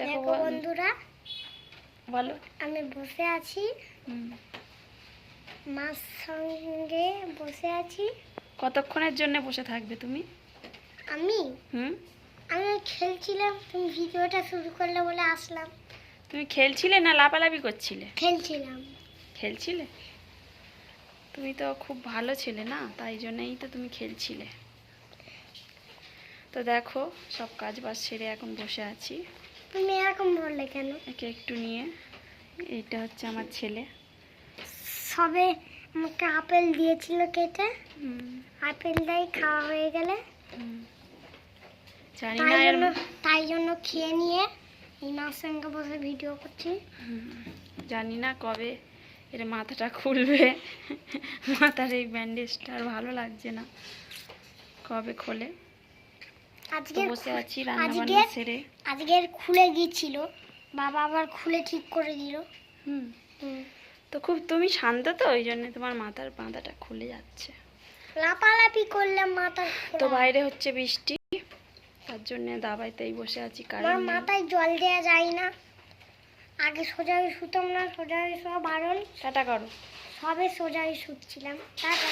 দেখো বন্ধুরা বলো। আমি বসে আছি। মার সঙ্গে বসে আছি। কতক্ষণের জন্য বসে থাকবে তুমি? আমি? হুম। আমি খেলছিলাম তুমি ভিডিওটা শুরু করলে বলে আসলাম। তুমি খেলছিলে না লাপালাপি করছিলে? খেলছিলাম। খেলছিলে? তুমি তো খুব ভালো ছিলে না তাই জন্যই তো তুমি খেলছিলে। তো দেখো সব কাজ বাজ সেরে এখন বসে আছি। তুমি এরকম বললে কেন? একে একটু নিয়ে। এইটা হচ্ছে আমার ছেলে। সবে আমাকে আপেল দিয়েছিল কেটে। আপেলটাই খাওয়া হয়ে গেলে। জানি না এর তাই জন্য খেয়ে নিয়ে এই মার সঙ্গে বসে ভিডিও করছি। জানি না কবে এর মাথাটা খুলবে। মাথার এই ব্যান্ডেজটা আর ভালো লাগছে না। কবে খোলে? আজকে বসে আছি রান্না আজকে বান্না সেরে আজকের খুলে গিয়েছিল। বাবা আবার খুলে ঠিক করে দিল। হুম। তো খুব তুমি শান্ত তো ওই জন্য তোমার মাথার বাঁধাটা খুলে যাচ্ছে। লাপালাপি করলে মাথা তো বাইরে হচ্ছে বৃষ্টি তার জন্য দাবাইতেই বসে আছি নেই। মাথায় জল দেওয়া যায় না। আগে সোজা শুতাম না সোজা শোয়া বারণ টাটা করো। সবে সোজা হয়ে শুচ্ছিলাম। টাটা।